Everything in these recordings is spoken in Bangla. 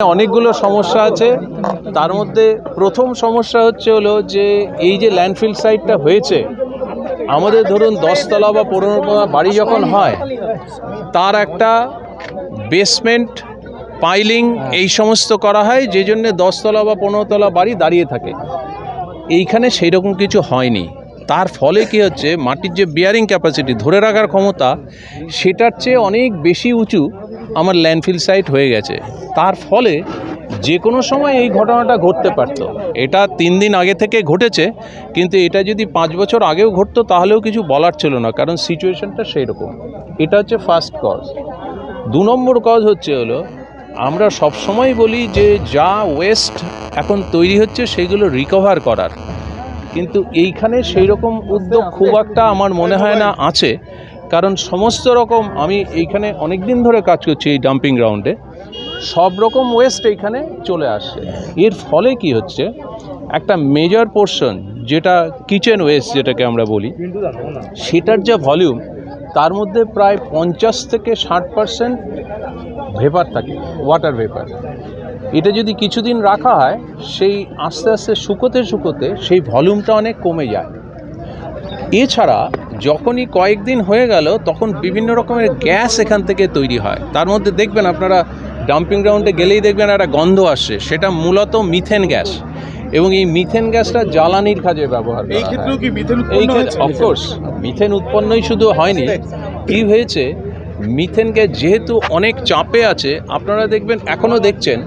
অনেকগুলো সমস্যা আছে। তার মধ্যে প্রথম সমস্যা হচ্ছে হলো যে এই যে ল্যান্ডফিল সাইটটা হয়েছে, আমাদের ধরুন দশতলা বা পনেরো তলা বাড়ি যখন হয়, তার একটা বেসমেন্ট পাইলিং এই সমস্ত করা হয়, যে জন্য দশতলা বা পনেরো তলা বাড়ি দাঁড়িয়ে থাকে। এইখানে সেই রকম কিছু হয়নি। তার ফলে কি হচ্ছে, মাটির যে বিয়ারিং ক্যাপাসিটি ধরে রাখার ক্ষমতা, সেটার চেয়ে অনেক বেশি উঁচু আমার ল্যান্ডফিল সাইট হয়ে গেছে। তার ফলে যে কোনো সময় এই ঘটনাটা ঘটতে পারতো। এটা তিন দিন আগে থেকে ঘটেছে কিন্তু এটা যদি পাঁচ বছর আগেও ঘটতো তাহলেও কিছু বলার ছিল না কারণ সিচুয়েশনটা সেই রকম এটা হচ্ছে ফার্স্ট কজ দু নম্বর কজ হচ্ছে হলো আমরা সবসময় বলি যে যা ওয়েস্ট এখন তৈরি হচ্ছে সেগুলো রিকভার করার। কিন্তু এইখানে সেই রকম উদ্যোগ খুব একটা আমার মনে হয় না আছে। কারণ সমস্ত রকম আমি এইখানে অনেক দিন ধরে কাজ করছি এই ডাম্পিং গ্রাউন্ডে সব রকম ওয়েস্ট এইখানে চলে আসছে। এর ফলে কি হচ্ছে? একটা মেজর পোর্শন যেটা কিচেন ওয়েস্ট যেটাকে আমরা বলি, সেটার যা ভলিউম তার মধ্যে প্রায় পঞ্চাশ থেকে ষাট পার্সেন্ট ভেপার থাকে ওয়াটার ভেপার এটা যদি কিছুদিন রাখা হয়, সেই আস্তে আস্তে শুকোতে শুকোতে সেই ভলিউমটা অনেক কমে যায়। এছাড়া যখনই কয়েকদিন হয়ে গেল তখন বিভিন্ন রকমের গ্যাস এখান থেকে তৈরি হয়। তার মধ্যে দেখবেন আপনারা ডাম্পিং গ্রাউন্ডে গেলেই দেখবেন একটা গন্ধ আসছে। সেটা মূলত মিথেন গ্যাস। এবং এই মিথেন গ্যাসটা জ্বালানির কাজে ব্যবহার এই। ক্ষেত্রেও কি মিথেন অফকোর্স মিথেন উৎপন্নই শুধু হয়নি। কি হয়েছে? মিথেন গ্যাস যেহেতু অনেক চাপে আছে আপনারা দেখবেন এখনও দেখছেন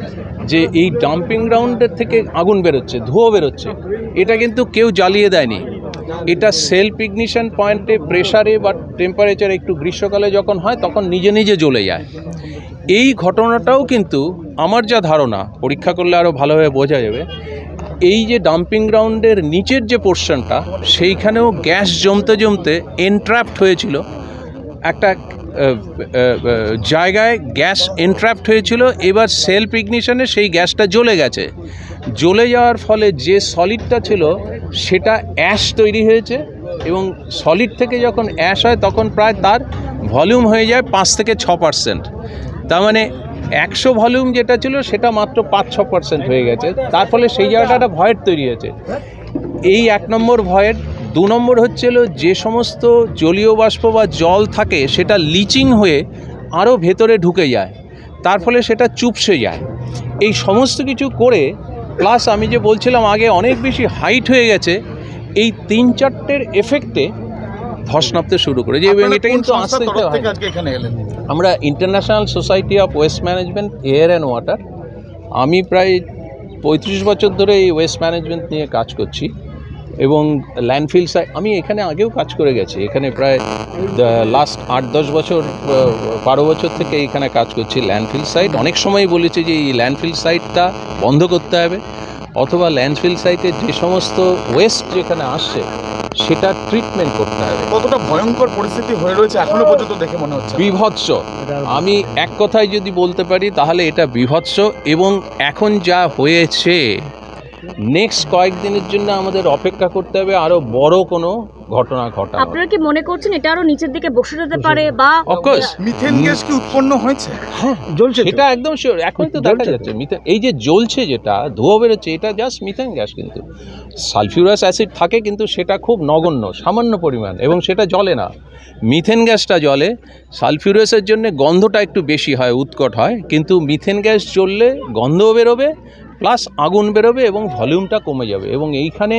যে এই ডাম্পিং গ্রাউন্ডের থেকে আগুন বেরোচ্ছে ধুয়ো বেরোচ্ছে। এটা কিন্তু কেউ জ্বালিয়ে দেয়নি। এটা সেলফ ইগনিশন পয়েন্টে প্রেশারে বা টেম্পারেচারে একটু গ্রীষ্মকালে যখন হয়, তখন নিজে নিজে জ্বলে যায়। এই ঘটনাটাও কিন্তু আমার যা ধারণা, পরীক্ষা করলে আরও ভালোভাবে বোঝা যাবে, এই যে ডাম্পিং গ্রাউন্ডের নিচের যে পোর্শনটা সেইখানেও গ্যাস জমতে জমতে এনট্র্যাপড হয়েছিল। একটা জায়গায় গ্যাস এনট্র্যাপড হয়েছিল, এবার সেলফ ইগনিশনে সেই গ্যাসটা জ্বলে গেছে। জ্বলে যাওয়ার ফলে যে সলিডটা ছিল সেটা অ্যাশ তৈরি হয়েছে এবং সলিড থেকে যখন অ্যাশ হয় তখন প্রায় তার ভলিউম হয়ে যায় পাঁচ থেকে ছ পার্সেন্ট। তার মানে একশো ভলিউম যেটা ছিল সেটা মাত্র পাঁচ, ছ পার্সেন্ট হয়ে গেছে। তার ফলে সেই জায়গাটা একটা ভয়ের তৈরি হয়েছে। এই এক নম্বর ভয়ের দু নম্বর হচ্ছিল যে সমস্ত জলীয় বাষ্প বা জল থাকে সেটা লিচিং হয়ে আরও ভেতরে ঢুকে যায়। তার ফলে সেটা চুপসে যায়। এই সমস্ত কিছু করে প্লাস আমি যে বলছিলাম আগে অনেক বেশি হাইট হয়ে গেছে এই তিন চারটের এফেক্টে ধস নামতে শুরু করে। যে এবং এটা কোন কিন্তু আস্তে আমরা international society of waste management air and water আমি প্রায় পঁয়ত্রিশ বছর ধরে এই ওয়েস্ট ম্যানেজমেন্ট নিয়ে কাজ করছি। এবং ল্যান্ডফিল সাইট আমি এখানে আগেও কাজ করে গেছি। এখানে প্রায় লাস্ট আট দশ বছর বারো বছর থেকে এখানে কাজ করছি ল্যান্ডফিল সাইট অনেক সময় বলেছি যে এই ল্যান্ডফিল সাইটটা বন্ধ করতে হবে। অথবা ল্যান্ডফিল সাইটে যে সমস্ত ওয়েস্ট যেখানে আসছে সেটা ট্রিটমেন্ট করতে হবে। কতটা ভয়ঙ্কর পরিস্থিতি হয়ে রয়েছে এখনও পর্যন্ত দেখে মনে হচ্ছে বিভৎস। আমি এক কথায় যদি বলতে পারি তাহলে এটা বিভৎস এবং এখন যা হয়েছে নেক্সট কয়েকদিনের জন্য আমাদের অপেক্ষা করতে হবে আরও বড় কোনো ঘটনা ঘটা আপনারা কি মনে করছেন এটা আরও নিচের দিকে বসে যেতে পারে বা অফকোর্স মিথেন গ্যাস কি উৎপন্ন হয়েছে? হ্যাঁ জ্বলছে এটা একদম শিওর এখন তো দেখা যাচ্ছে। মিথেন এই যে জ্বলছে যেটা ধোঁয়া বেরোচ্ছে এটা জাস্ট মিথেন গ্যাস কিন্তু। সালফিউরাস অ্যাসিড থাকে কিন্তু সেটা খুব নগণ্য সামান্য পরিমাণ এবং সেটা জ্বলে না। মিথেন গ্যাসটা জ্বলে। সালফিউরাসের জন্য গন্ধটা একটু বেশি হয় উৎকট হয়। কিন্তু মিথেন গ্যাস জ্বললে গন্ধও বেরোবে প্লাস আগুন বেরোবে এবং ভলিউমটা কমে যাবে এবং এইখানে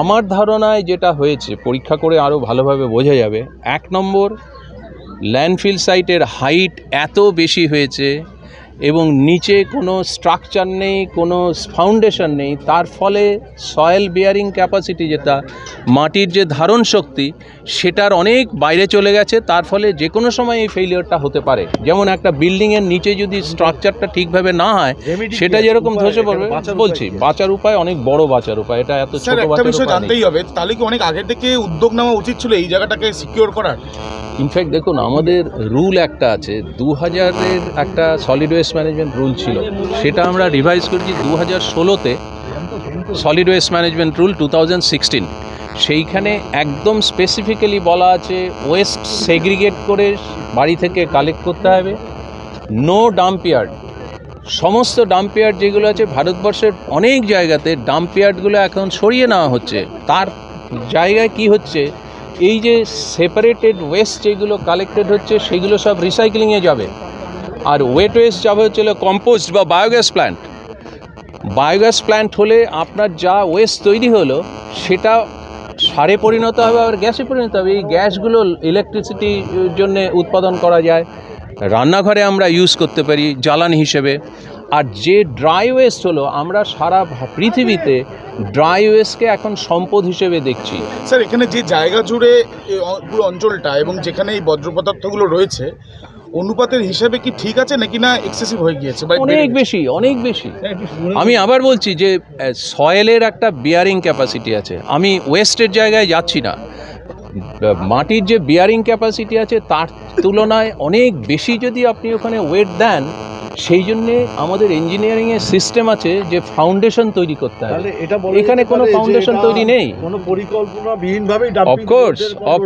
আমার ধারণায় যেটা হয়েছে, পরীক্ষা করে আরও ভালোভাবে বোঝা যাবে, এক নম্বর ল্যান্ডফিল সাইটের হাইট এত বেশি হয়েছে এবং নিচে কোনো স্ট্রাকচার নেই কোনো ফাউন্ডেশন নেই তার ফলে সয়েল বিয়ারিং ক্যাপাসিটি যেটা মাটির যে ধারণ শক্তি সেটার অনেক বাইরে চলে গেছে তার ফলে যে কোনো সময় এই ফেলিওরটা হতে পারে। যেমন একটা বিল্ডিংয়ের নিচে যদি স্ট্রাকচারটা ঠিকভাবে না হয় সেটা যেরকম ধসে পড়বে বলছি বাঁচার উপায় অনেক বড় বাঁচার উপায় এটা এত স্যার ছোট একটা বিষয় জানতেই হবে তাহলে কি অনেক আগে থেকে উদ্যোগ নেওয়া উচিত ছিল এই জায়গাটাকে সিকিউর করার? ইনফ্যাক্ট দেখুন আমাদের রুল একটা আছে দু হাজারের একটা সলিড ওয়েস্ট ম্যানেজমেন্ট রুল ছিল। সেটা আমরা রিভাইজ করেছি দু হাজার ষোলোতে solid waste management rule two thousand sixteen সেইখানে একদম স্পেসিফিক্যালি বলা আছে ওয়েস্ট সেগ্রিগেট করে বাড়ি থেকে কালেক্ট করতে হবে। নো ডাম্প ইয়ার্ড সমস্ত ডাম্পিয়ার্ড যেগুলো আছে, ভারতবর্ষের অনেক জায়গাতে ডাম্পিয়ার্ডগুলো এখন সরিয়ে নেওয়া হচ্ছে। তার জায়গায় কি হচ্ছে? এই যে সেপারেটেড ওয়েস্ট যেগুলো কালেক্টেড হচ্ছে, সেগুলো সব রিসাইক্লিংয়ে যাবে। আর ওয়েট ওয়েস্ট যাবে হচ্ছে কম্পোস্ট বা বায়োগ্যাস প্ল্যান্ট বায়োগ্যাস প্ল্যান্ট হলে আপনার যা ওয়েস্ট তৈরি হলো, সেটা সারে পরিণত হবে আর গ্যাসে পরিণত হবে। এই গ্যাসগুলো ইলেকট্রিসিটির জন্য উৎপাদন করা যায়। রান্নাঘরে আমরা ইউজ করতে পারি, জ্বালানি হিসেবে। আর যে ড্রাই ওয়েস্ট হলো, আমরা সারা পৃথিবীতে ড্রাই ওয়েস্টকে এখন সম্পদ হিসেবে দেখছি। স্যার এখানে যে জায়গা জুড়ে পুরো অঞ্চলটা এবং যেখানে এই বজ্র পদার্থগুলো রয়েছে অনুপাতের হিসাবে কি ঠিক আছে নাকি না এক্সেসিভ হয়ে গিয়েছে? অনেক বেশি অনেক বেশি। আমি আবার বলছি যে সয়েলের একটা বিয়ারিং ক্যাপাসিটি আছে। আমি ওয়েস্টের জায়গায় যাচ্ছি না। মাটির যে বিয়ারিং ক্যাপাসিটি আছে তার তুলনায় অনেক বেশি যদি আপনি ওখানে ওয়েট দেন সেই জন্যে আমাদের ইঞ্জিনিয়ারিংয়ের সিস্টেম আছে যে ফাউন্ডেশন তৈরি করতে হবে। তাহলে এটা এখানে কোনো এটা তৈরি নেই। কোনো পরিকল্পনাবিহীনভাবেই অফকোর্স অফ